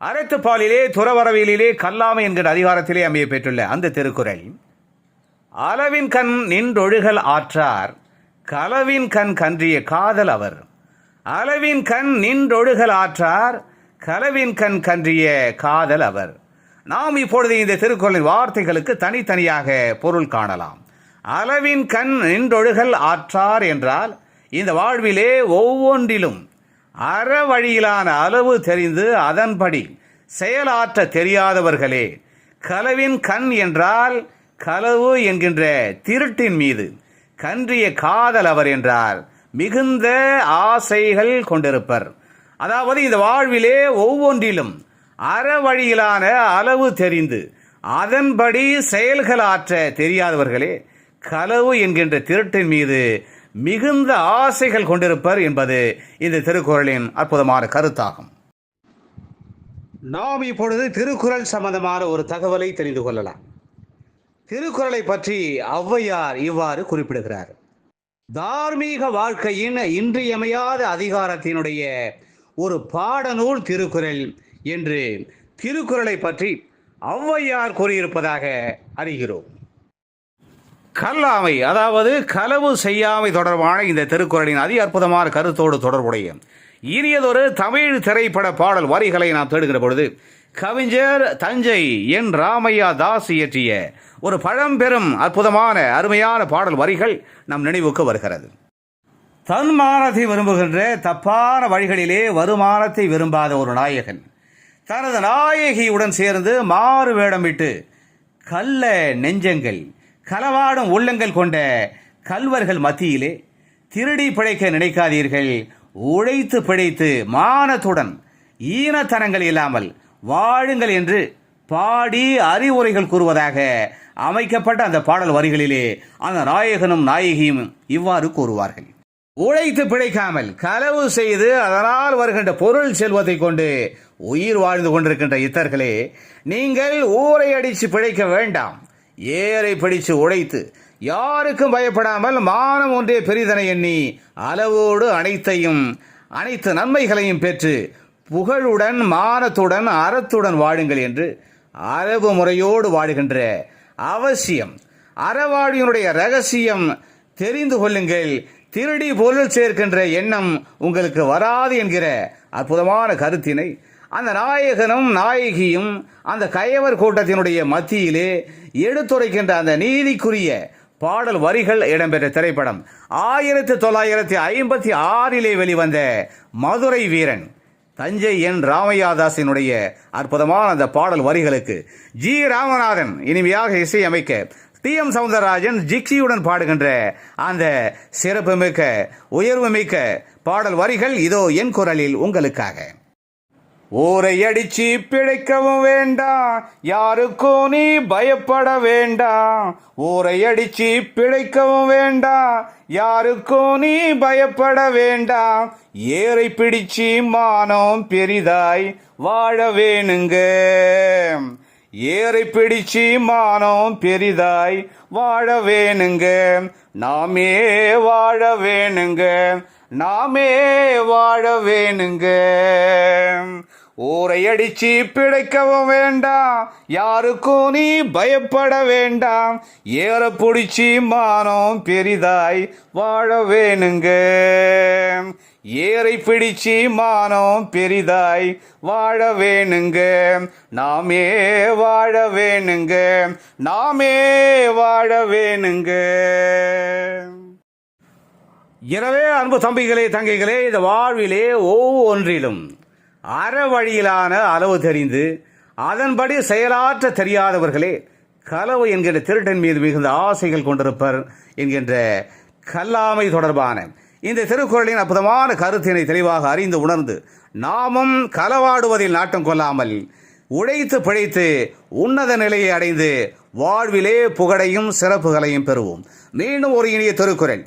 அறத்துப்பாலிலே துறவரவியலிலே கல்லாமை என்கிற அதிகாரத்திலே அமைய பெற்றுள்ள அந்த திருக்குறள் அளவின் கண் நின்றொழுகல் ஆற்றார் களவின் கண் கன்றிய காதல் அவர். அளவின் கண் நின்றொழுகல் ஆற்றார் களவின் கண் கன்றிய காதல் அவர். நாம் இப்பொழுது இந்த திருக்குறளின் வார்த்தைகளுக்கு தனித்தனியாக பொருள் காணலாம். அளவின் கண் நின்றொழுகல் ஆற்றார் என்றால் இந்த வாழ்விலே ஒவ்வொன்றிலும் அற வழியிலான அளவு தெரிந்து அதன்படி செயலாற்ற தெரியாதவர்களே கலவின் கண் என்றால் களவு என்கின்ற திருட்டின் மீது கன்றிய காதல் அவர் என்றார் மிகுந்த ஆசைகள் கொண்டிருப்பர். அதாவது இந்த வாழ்விலே ஒவ்வொன்றிலும் அற வழியிலான அளவு தெரிந்து அதன்படி செயல்களாற்ற தெரியாதவர்களே களவு என்கின்ற திருட்டின் மீது மிகுந்த ஆசைகள் கொண்டிருப்பர் என்பது இந்த திருக்குறளின் அற்புதமான கருத்தாகும். நாம் இப்பொழுது திருக்குறள் சம்பந்தமான ஒரு தகவலை தெரிந்து கொள்ளலாம். திருக்குறளை பற்றி ஔவையார் இவ்வாறு குறிப்பிடுகிறார். தார்மீக வாழ்க்கையின் இன்றியமையாத அதிகாரத்தினுடைய ஒரு பாடநூல் திருக்குறள் என்று திருக்குறளை பற்றி ஔவையார் கூறியிருப்பதாக அறிகிறோம். கல்லாமை அதாவது களவு செய்யாமை தொடர்பான இந்த திருக்குறளின் அதி அற்புதமான கருத்தோடு தொடர்புடைய இனியதொரு தமிழ் திரைப்பட பாடல் வரிகளை நாம் தேடுகிற பொழுது கவிஞர் தஞ்சை என் ராமையா தாஸ் இயற்றிய ஒரு பழம்பெரும் அற்புதமான அருமையான பாடல் வரிகள் நம் நினைவுக்கு வருகிறது. தன்மானத்தை விரும்புகின்ற தப்பான வழிகளிலே வருமானத்தை விரும்பாத ஒரு நாயகன். தனது நாயகியுடன் சேர்ந்து மாறு வேடமிட்டு கள்ள நெஞ்சங்கள் களவாடும் உள்ளங்கள் கொண்ட கல்வர்கள் மத்தியிலே திருடி பிழைக்க நினைக்காதீர்கள். உழைத்து பிழைத்து மானத்துடன் ஈனத்தனங்கள் இல்லாமல் வாழுங்கள் என்று பாடி அறிவுரைகள் கூறுவதாக அமைக்கப்பட்ட அந்த பாடல் வரிகளிலே அந்த நாயகனும் நாயகியும் இவ்வாறு கூறுவார்கள். உழைத்து பிழைக்காமல் களவு செய்து அதனால் வருகின்ற பொருள் செல்வத்தை கொண்டு உயிர் வாழ்ந்து கொண்டிருக்கின்ற இத்தர்களே நீங்கள் ஊரை அடித்து பிழைக்க வேண்டாம். ஏரை பிடிச்சு உழைத்து யாருக்கும் பயப்படாமல் மானம் ஒன்றே பெரிதனை எண்ணி அளவோடு அனைத்தையும் அனைத்து நன்மைகளையும் பெற்று புகழுடன் மானத்துடன் அறத்துடன் வாழுங்கள் என்று அரபு முறையோடு வாழுகின்ற அவசியம். அறவாழியினுடைய ரகசியம் தெரிந்து கொள்ளுங்கள். திருடி பொருள் சேர்க்கின்ற எண்ணம் உங்களுக்கு வராது என்கிற அற்புதமான கருத்தினை அந்த நாயகனும் நாயகியும் அந்த கயவர் கூட்டத்தினுடைய மத்தியிலே எடுத்துரைக்கின்ற அந்த நீதிக்குரிய பாடல் வரிகள் இடம்பெற்ற திரைப்படம். ஆயிரத்தி தொள்ளாயிரத்தி ஐம்பத்தி ஆறிலே வெளிவந்த மதுரை வீரன் தஞ்சை என் ராமையாதாசினுடைய அற்புதமான அந்த பாடல் வரிகளுக்கு ஜி. ராமநாதன் இனிமையாக இசையமைக்க டி. எம். சவுந்தரராஜன் ஜிக்ஸியுடன் பாடுகின்ற அந்த சிறப்புமிக்க உயர்வுமிக்க பாடல் வரிகள் இதோ என் குரலில் உங்களுக்காக. ஊரை அடிச்சு பிழைக்கவும் வேண்டாம் யாருக்கும் நீ பயப்பட வேண்டாம் ஊரை அடிச்சு பிழைக்கவும் வேண்டாம் யாருக்கும் நீ பயப்பட வேண்டாம் ஏரை பிடிச்சு மானம் பெரிதாய் வாழ வேணுங்க. ஏரை பிடிச்சு மானம் பெரிதாய் வாழ வேணுங்க. நாமே வாழ வேணுங்க. நாமே வாழ வேணுங்க. ஊரை அடிச்சு பிழைக்கவும் வேண்டாம். யாருக்கும் நீ பயப்பட வேண்டாம். ஏற பிடிச்சி மானம் பெரிதாய் வாழ வேணுங்க. ஏறை பிடிச்சி மானம் பெரிதாய் வாழ வேணுங்க. நாமே வாழ வேணுங்க. நாமே வாழ வேணுங்க. எனவே அன்பு தம்பிகளே தங்கைகளே இந்த வாழ்விலே ஒவ்வொன்றிலும் அற வழியிலான அளவு தெரிந்து அதன்படி செயலாற்ற தெரியாதவர்களே களவு என்கின்ற திருடன் மீது மிகுந்த ஆசைகள் கொண்டிருப்பர் என்கின்ற கல்லாமை தொடர்பான இந்த திருக்குறளின் அற்புதமான கருத்தினை தெளிவாக அறிந்து உணர்ந்து நாமும் களவாடுவதில் நாட்டம் கொள்ளாமல் உழைத்து பிழைத்து உன்னத நிலையை அடைந்து வாழ்விலே புகழையும் சிறப்புகளையும் பெறுவோம். மீண்டும் ஒரு இனிய திருக்குறள்.